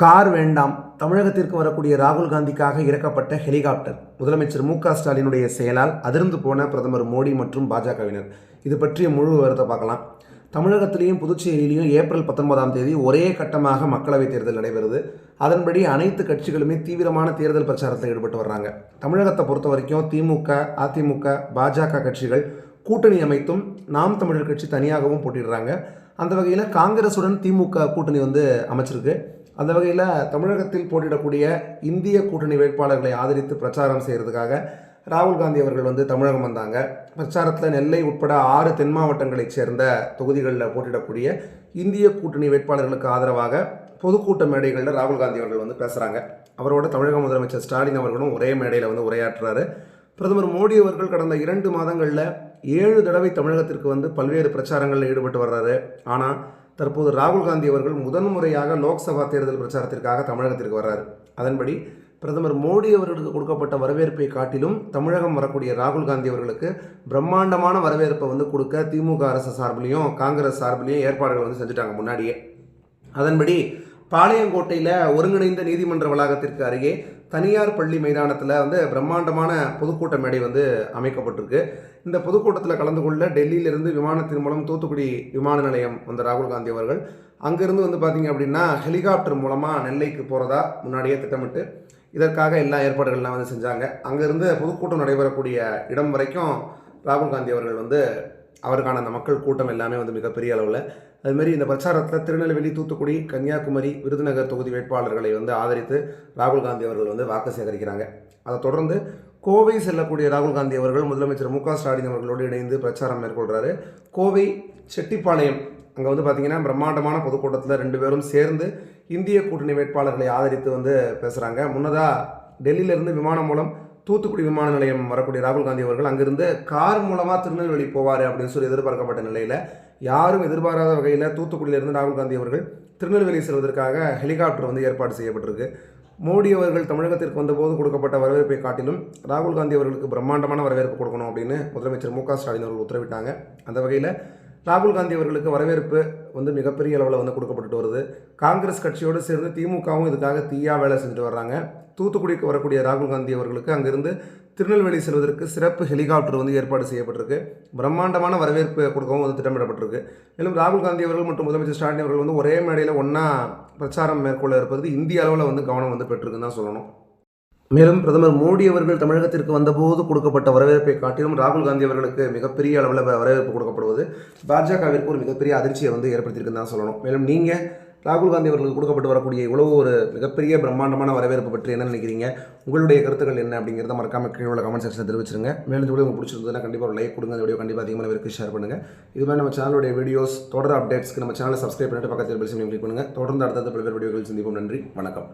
Car வேண்டாம். தமிழகத்திற்கு வரக்கூடிய ராகுல் காந்திக்காக இறக்கப்பட்ட ஹெலிகாப்டர். முதலமைச்சர் மு க ஸ்டாலினுடைய செயலால் அதிர்ந்து போன பிரதமர் மோடி மற்றும் பாஜகவினர். இது பற்றிய முழு விவரத்தை பார்க்கலாம். தமிழகத்திலையும் புதுச்சேரியிலையும் ஏப்ரல் பத்தொன்பதாம் தேதி ஒரே கட்டமாக மக்களவைத் தேர்தல் நடைபெறுது. அதன்படி அனைத்து கட்சிகளுமே தீவிரமான தேர்தல் பிரச்சாரத்தில் ஈடுபட்டு வர்றாங்க. தமிழகத்தை பொறுத்த வரைக்கும் திமுக அதிமுக பாஜக கட்சிகள் கூட்டணி அமைத்தும் நாம் தமிழர் கட்சி தனியாகவும் போட்டிடுறாங்க. அந்த வகையில் காங்கிரஸுடன் திமுக கூட்டணி வந்து அமைச்சிருக்கு. அந்த வகையில் தமிழகத்தில் போட்டியிடக்கூடிய இந்திய கூட்டணி வேட்பாளர்களை ஆதரித்து பிரச்சாரம் செய்கிறதுக்காக ராகுல் காந்தி அவர்கள் வந்து தமிழகம் வந்தாங்க. பிரச்சாரத்தில் நெல்லை உட்பட ஆறு தென் மாவட்டங்களைச் சேர்ந்த தொகுதிகளில் போட்டியிடக்கூடிய இந்திய கூட்டணி வேட்பாளர்களுக்கு ஆதரவாக பொதுக்கூட்ட மேடைகளில் ராகுல் காந்தி அவர்கள் வந்து பேசுகிறாங்க அவரோட தமிழக முதலமைச்சர் ஸ்டாலின் அவர்களும் ஒரே மேடையில் வந்து உரையாற்றுறாரு. பிரதமர் மோடி அவர்கள் கடந்த இரண்டு மாதங்களில் ஏழு தடவை தமிழகத்திற்கு வந்து பல்வேறு பிரச்சாரங்களில் ஈடுபட்டு வர்றாரு. ஆனால் தற்போது ராகுல் காந்தி அவர்கள் முதன்முறையாக லோக்சபா தேர்தல் பிரச்சாரத்திற்காக தமிழகத்திற்கு வர்றார். அதன்படி பிரதமர் மோடி அவர்களுக்கு கொடுக்கப்பட்ட வரவேற்பை காட்டிலும் தமிழகம் வரக்கூடிய ராகுல் காந்தி அவர்களுக்கு பிரம்மாண்டமான வரவேற்பை வந்து கொடுக்க திமுக அரசு சார்பிலையும் காங்கிரஸ் சார்பிலையும் ஏற்பாடுகள் வந்து செஞ்சுட்டாங்க முன்னாடியே. அதன்படி பாளையங்கோட்டையில் ஒருங்கிணைந்த நீதிமன்ற வளாகத்திற்கு அருகே தனியார் பள்ளி மைதானத்தில் வந்து பிரம்மாண்டமான பொதுக்கூட்ட மேடை வந்து அமைக்கப்பட்டிருக்கு. இந்த பொதுக்கூட்டத்தில் கலந்து கொள்ள டெல்லியிலிருந்து விமானத்தின் மூலம் தூத்துக்குடி விமான நிலையம் வந்த ராகுல் காந்தி அவர்கள். அங்கேருந்து வந்து பார்த்தீங்க அப்படின்னா ஹெலிகாப்டர் மூலமாக நெல்லைக்கு போகிறதா முன்னாடியே திட்டமிட்டு இதற்காக எல்லா ஏற்பாடுகள்லாம் வந்து செஞ்சாங்க. அங்கேருந்து பொதுக்கூட்டம் நடைபெறக்கூடிய இடம் வரைக்கும் ராகுல் காந்தி அவர்கள் வந்து அவருக்கான அந்த மக்கள் கூட்டம் எல்லாமே வந்து மிகப்பெரிய அளவில். அதுமாரி இந்த பிரச்சாரத்தில் திருநெல்வேலி தூத்துக்குடி கன்னியாகுமரி விருதுநகர் தொகுதி வேட்பாளர்களை வந்து ஆதரித்து ராகுல் காந்தி அவர்கள் வந்து வாக்கு சேகரிக்கிறாங்க. அதை தொடர்ந்து கோவை செல்லக்கூடிய ராகுல் காந்தி அவர்கள் முதலமைச்சர் மு க ஸ்டாலின் அவர்களோடு இணைந்து பிரச்சாரம் மேற்கொள்கிறாரு கோவை செட்டிப்பாளையம் அங்கே வந்து பார்த்திங்கன்னா பிரம்மாண்டமான பொதுக்கூட்டத்தில் ரெண்டு பேரும் சேர்ந்து இந்திய கூட்டணி வேட்பாளர்களை ஆதரித்து வந்து பேசுகிறாங்க முன்னதாக டெல்லியிலேருந்து விமானம் மூலம் தூத்துக்குடி விமான நிலையம் வரக்கூடிய ராகுல் காந்தி அவர்கள் அங்கிருந்து கார் மூலமாக திருநெல்வேலி போவார் அப்படின்னு சொல்லி எதிர்பார்க்கப்பட்ட நிலையில் யாரும் எதிர்பாராத வகையில் தூத்துக்குடியிலிருந்து ராகுல் காந்தி அவர்கள் திருநெல்வேலி செல்வதற்காக ஹெலிகாப்டர் வந்து ஏற்பாடு செய்யப்பட்டிருக்கு. மோடி அவர்கள் தமிழகத்திற்கு வந்தபோது கொடுக்கப்பட்ட வரவேற்பை காட்டிலும் ராகுல் காந்தி அவர்களுக்கு பிரம்மாண்டமான வரவேற்பு கொடுக்கணும் அப்படின்னு முதலமைச்சர் மு க ஸ்டாலின் அவர்கள் உத்தரவிட்டாங்க. அந்த வகையில் ராகுல் காந்தி அவர்களுக்கு வரவேற்பு வந்து மிகப்பெரிய அளவில் வந்து கொடுக்கப்பட்டு வருது. காங்கிரஸ் கட்சியோடு சேர்ந்து திமுகவும் இதுக்காக தீயா வேலை செஞ்சுட்டு வர்றாங்க. தூத்துக்குடிக்கு வரக்கூடிய ராகுல் காந்தி அவர்களுக்கு அங்கிருந்து திருநெல்வேலி செல்வதற்கு சிறப்பு ஹெலிகாப்டர் வந்து ஏற்பாடு செய்யப்பட்டிருக்கு. பிரம்மாண்டமான வரவேற்பு கொடுக்கவும் வந்து திட்டமிடப்பட்டிருக்கு. மேலும் ராகுல் காந்தி அவர்கள் மற்றும் முதலமைச்சர் ஸ்டாலின் அவர்கள் வந்து ஒரே மேடையில் ஒன்றா பிரச்சாரம் மேற்கொள்ள இருப்பது இந்திய அளவில் வந்து கவனம் வந்து பெற்றிருக்குன்னு தான் சொல்லணும். மேலும் பிரதமர் மோடி அவர்கள் தமிழகத்திற்கு வந்தபோது கொடுக்கப்பட்ட வரவேற்பை காட்டிலும் ராகுல் காந்தி அவர்களுக்கு மிகப்பெரிய அளவில் வரவேற்பு கொடுக்கப்படுவது பாஜகவிற்கு ஒரு மிகப்பெரிய அதிர்ச்சியை வந்து ஏற்படுத்தியிருக்குன்னு தான் சொல்லணும். மேலும் நீங்கள் ராகுல் காந்தி அவர்களுக்கு கொடுக்கப்பட்டு வரக்கூடிய இவ்வளவு ஒரு மிகப்பெரிய பிரம்மாண்டமான வரவேற்பு பற்றி என்ன நினைக்கிறீங்க? உங்களுடைய கருத்துக்கள் என்ன அப்படிங்கிறத மறக்காம கீழே உள்ள கமெண்ட் செக்ஷனில் தெரிவிச்சிருங்க. மேலும் இந்த வீடியோ உங்களுக்கு பிடிச்சிருந்ததுன்னா கண்டிப்பாக ஒரு லைக் கொடுங்க. இந்த வீடியோ கண்டிப்பாக அதிகமான பேருக்கு ஷேர் பண்ணுங்கள் இது மாதிரி நம்ம சேனலுடைய வீடியோஸ் தொடர் அப்டேட்ஸ்க்கு நம்ம சேனலை சப்ஸ்கிரைப் பண்ணிட்டு பக்கத்தில் பெல் கிளிக் பண்ணுங்கள் தொடர்ந்து அடுத்தது பல்வேறு வீடியோக்கள் சந்திப்போம். நன்றி. வணக்கம்.